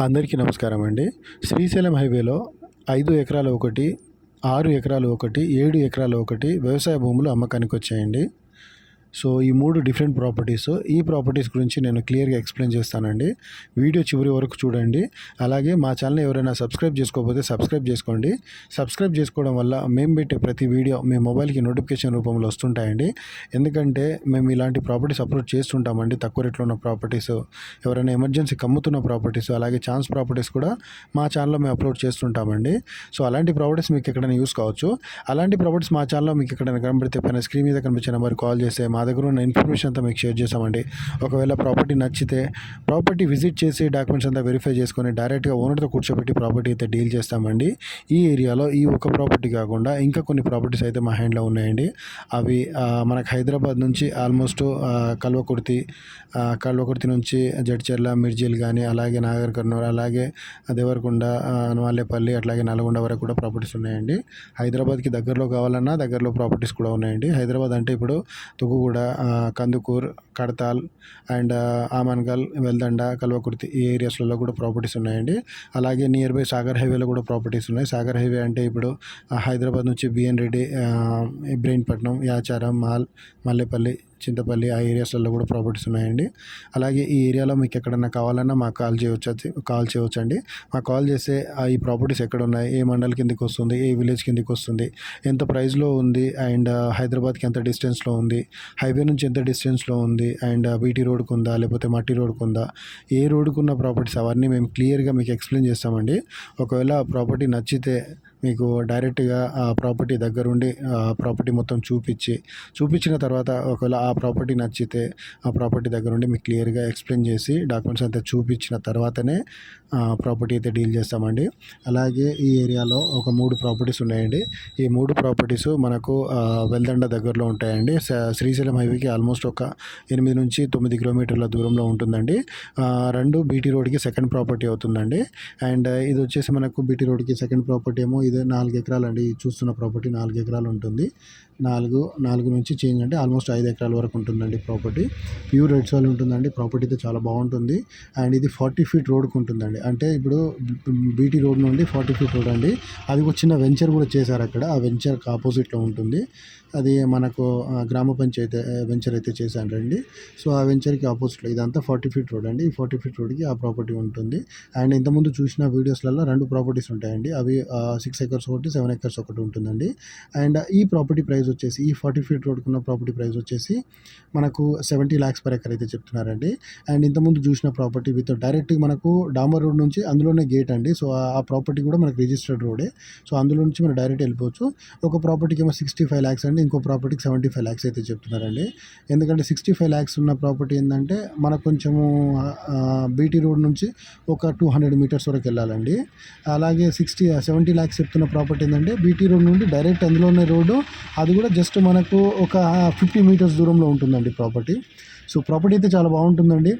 అందరికీ నమస్కారం అండి. శ్రీశైలం హైవేలో ఐదు ఎకరాలు ఒకటి ఆరు ఎకరాలు ఒకటి ఏడు ఎకరాలు ఒకటి వ్యవసాయ భూములు అమ్మకానికి వచ్చాయండి. సో ఈ మూడు డిఫరెంట్ ప్రాపర్టీస్. ఈ ప్రాపర్టీస్ గురించి నేను క్లియర్గా ఎక్స్ప్లెయిన్ చేస్తానండి. వీడియో చివరి వరకు చూడండి. అలాగే మా ఛానల్ ఎవరైనా సబ్స్క్రైబ్ చేసుకోకపోతే సబ్స్క్రైబ్ చేసుకోండి. సబ్స్క్రైబ్ చేసుకోవడం వల్ల మేము పెట్టే ప్రతి వీడియో మీ మొబైల్కి నోటిఫికేషన్ రూపంలో వస్తుంటాయండి. ఎందుకంటే మేము ఇలాంటి ప్రాపర్టీస్ అప్లోడ్ చేస్తుంటామండి. తక్కువ రేట్లో ఉన్న ప్రాపర్టీస్ ఎవరైనా ఎమర్జెన్సీ కమ్ముతున్న ప్రాపర్టీస్ అలాగే ఛాన్స్ ప్రాపర్టీస్ కూడా మా ఛానల్లో మేము అప్లోడ్ చేస్తుంటామండి. సో అలాంటి ప్రాపర్టీస్ మీకు ఎక్కడైనా యూస్ కావచ్చు. అలాంటి ప్రాపర్టీస్ మా ఛానల్లో మీకు ఎక్కడైనా కనబడితే పైన స్క్రీన్ మీద కనిపించిన నెంబర్ కాల్ చేస్తే మా దగ్గర ఉన్న ఇన్ఫర్మేషన్ అంతా మీకు షేర్ చేస్తామండి ఒకవేళ ప్రాపర్టీ నచ్చితే ప్రాపర్టీ విజిట్ చేసి డాక్యుమెంట్స్ అంతా వెరిఫై చేసుకొని డైరెక్ట్గా ఓనర్తో కూర్చోబెట్టి ప్రాపర్టీ అయితే డీల్ చేస్తామండి. ఈ ఏరియాలో ఈ ఒక ప్రాపర్టీ కాకుండా ఇంకా కొన్ని ప్రాపర్టీస్ అయితే మా హ్యాండ్లో ఉన్నాయండి. అవి మనకు హైదరాబాద్ నుంచి ఆల్మోస్ట్ కల్వకుర్తి కల్వకుర్తి నుంచి జడ్చర్ల మిర్జిల్ కానీ అలాగే నాగర్ కర్నూలు అలాగే దేవరకొండ ఆ, నవాలేపల్లి అట్లాగే నల్గొండ వరకు కూడా ప్రాపర్టీస్ ఉన్నాయండి. హైదరాబాద్కి దగ్గరలో కావాలన్నా దగ్గరలో ప్రాపర్టీస్ కూడా ఉన్నాయండి. హైదరాబాద్ అంటే ఇప్పుడు తుకుగూడ కూడా కందుకూర్ కడతాల్ అండ్ ఆమన్గల్ వెల్దండ కల్వకుర్తి ఈ ఏరియాస్లలో కూడా ప్రాపర్టీస్ ఉన్నాయండి. అలాగే నియర్ బై సాగర్ హైవేలో కూడా ప్రాపర్టీస్ ఉన్నాయి. సాగర్ హైవే అంటే ఇప్పుడు హైదరాబాద్ నుంచి బిఎన్ రెడ్డి ఇబ్రహీంపట్నం యాచారం మాల్ మల్లెపల్లి చింతపల్లి ఆ ఏరియాస్లలో కూడా ప్రాపర్టీస్ ఉన్నాయండి. అలాగే ఈ ఏరియాలో మీకు ఎక్కడన్నా కావాలన్నా మాకు కాల్ చేయవచ్చు కాల్ చేయవచ్చు అండి మాకు కాల్ చేస్తే ఆ ఈ ప్రాపర్టీస్ ఎక్కడ ఉన్నాయి ఏ మండల్ కిందకి వస్తుంది ఏ విలేజ్ కిందకి వస్తుంది ఎంత ప్రైస్లో ఉంది అండ్ హైదరాబాద్కి ఎంత డిస్టెన్స్లో ఉంది హైవే నుంచి ఎంత డిస్టెన్స్లో ఉంది అండ్ బీటీ రోడ్కు ఉందా లేకపోతే మట్టి రోడ్కు ఉందా ఏ రోడ్కు ఉన్న ప్రాపర్టీస్ అవన్నీ మేము క్లియర్గా మీకు ఎక్స్ప్లెయిన్ చేస్తామండి. ఒకవేళ ప్రాపర్టీ నచ్చితే మీకు డైరెక్ట్గా ఆ ప్రాపర్టీ దగ్గరుండి ఆ ప్రాపర్టీ మొత్తం చూపించి చూపించిన తర్వాత ఒకవేళ ఆ ప్రాపర్టీ నచ్చితే ఆ ప్రాపర్టీ దగ్గరుండి మీకు క్లియర్గా ఎక్స్ప్లెయిన్ చేసి డాక్యుమెంట్స్ అంతా చూపించిన తర్వాతనే ప్రాపర్టీ అయితే డీల్ చేస్తామండి. అలాగే ఈ ఏరియాలో ఒక మూడు ప్రాపర్టీస్ ఉన్నాయండి. ఈ మూడు ప్రాపర్టీస్ మనకు వెల్దండ దగ్గరలో ఉంటాయండి. శ్రీశైలం హైవేకి ఆల్మోస్ట్ ఒక ఎనిమిది నుంచి తొమ్మిది కిలోమీటర్ల దూరంలో ఉంటుందండి. రెండు బీటీ రోడ్కి సెకండ్ ప్రాపర్టీ అవుతుందండి. అండ్ ఇది వచ్చేసి మనకు బీటీ రోడ్కి సెకండ్ ప్రాపర్టీ ఏమో ఇది నాలుగు ఎకరాలు అండి చూస్తున్న ప్రాపర్టీ నాలుగు ఎకరాలు ఉంటుంది. నాలుగు నాలుగు నుంచి చేంజ్ అంటే ఆల్మోస్ట్ ఐదు ఎకరాల వరకు ఉంటుందండి ప్రాపర్టీ. ప్యూర్ రెడ్ సాయిల్ ఉంటుందండి. ప్రాపర్టీ అయితే చాలా బాగుంటుంది. అండ్ ఇది ఫార్టీ ఫీట్ రోడ్కి ఉంటుందండి. అంటే ఇప్పుడు బీటీ రోడ్ నుండి ఫార్టీ ఫీట్ రోడ్ అండి. అది ఒక చిన్న వెంచర్ కూడా చేశారు అక్కడ. ఆ వెంచర్కి ఆపోజిట్లో ఉంటుంది. అది మనకు గ్రామ పంచాయతీ వెంచర్ అయితే చేశారండి సో ఆ వెంచర్కి ఆపోజిట్లో ఇదంతా ఫార్టీ ఫీట్ రోడ్ అండి. ఈ ఫార్టీ ఫీట్ రోడ్కి ఆ ప్రాపర్టీ ఉంటుంది. అండ్ ఇంతకుముందు చూసిన వీడియోస్లలో రెండు ప్రాపర్టీస్ ఉంటాయండి. అవి సిక్స్ ఎకర్స్ ఒకటి సెవెన్ ఎకర్స్ ఒకటి ఉంటుందండి. అండ్ ఈ ప్రాపర్టీ ప్రైస్ వచ్చేసి ఈ ఫార్టీ ఫీట్ రోడ్కి ఉన్న ప్రాపర్టీ ప్రైస్ వచ్చేసి మనకు సెవెంటీ ల్యాక్స్ పర్ ఎకర్ అయితే చెప్తున్నారండి. అండ్ ఇంతకుముందు చూసిన ప్రాపర్టీ విత్ డైరెక్ట్ మనకు డాంబర్ రోడ్ నుంచి అందులోనే గేట్ అండి. సో ఆ- ఆ ప్రాపర్టీ కూడా మనకు రిజిస్టర్డ్ రోడే. సో అందులో నుంచి మనం డైరెక్ట్ వెళ్ళిపోవచ్చు. ఒక ప్రాపర్టీకి ఏమో సిక్స్టీ ఫైవ్ ల్యాక్స్ అండి. ఇంకో ప్రాపర్టీకి సెవెంటీ ఫైవ్ ల్యాక్స్ అయితే చెప్తున్నారండి. ఎందుకంటే సిక్స్టీ ఫైవ్ ల్యాక్స్ ఉన్న ప్రాపర్టీ ఏంటంటే మనకు కొంచెము బీటీ రోడ్ నుంచి ఒక టూ హండ్రెడ్ మీటర్స్ వరకు వెళ్ళాలండి. అలాగే సిక్స్టీ సెవెంటీ ల్యాక్స్ చెప్తున్న ప్రాపర్టీ ఏంటంటే బీటీ రోడ్ నుండి డైరెక్ట్ అందులోనే రోడ్డు. అది కూడా జస్ట్ మనకు ఒక ఫిఫ్టీ మీటర్స్ దూరంలో ఉంటుందండి ప్రాపర్టీ. సో ప్రాపర్టీ అయితే చాలా బాగుంటుందండి.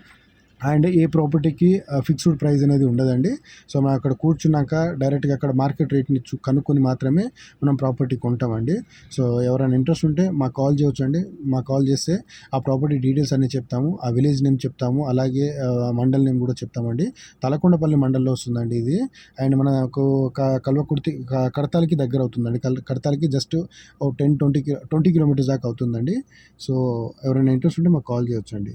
అండ్ ఏ ప్రాపర్టీకి ఫిక్స్డ్ ప్రైస్ అనేది ఉండదండి. సో మనం అక్కడ కూర్చున్నాక డైరెక్ట్గా అక్కడ మార్కెట్ రేట్ని కనుక్కొని మాత్రమే మనం ప్రాపర్టీ కొంటామండి. సో ఎవరైనా ఇంట్రెస్ట్ ఉంటే మాకు కాల్ చేయొచ్చు అండి మాకు కాల్ చేస్తే ఆ ప్రాపర్టీ డీటెయిల్స్ అన్నీ చెప్తాము. ఆ విలేజ్ నేమ్ చెప్తాము. అలాగే మండల్ నేమ్ కూడా చెప్తామండి. తలకొండపల్లి మండల్లో వస్తుందండి ఇది. అండ్ మనకు కల్వకుర్తి కడతాలకి దగ్గర అవుతుందండి. కల్ కడతాలకి జస్ట్ ఓ టెన్ ట్వంటీ ట్వంటీ కిలోమీటర్స్ దాకా అవుతుందండి. సో ఎవరైనా ఇంట్రెస్ట్ ఉంటే మాకు కాల్ చేయొచ్చండి.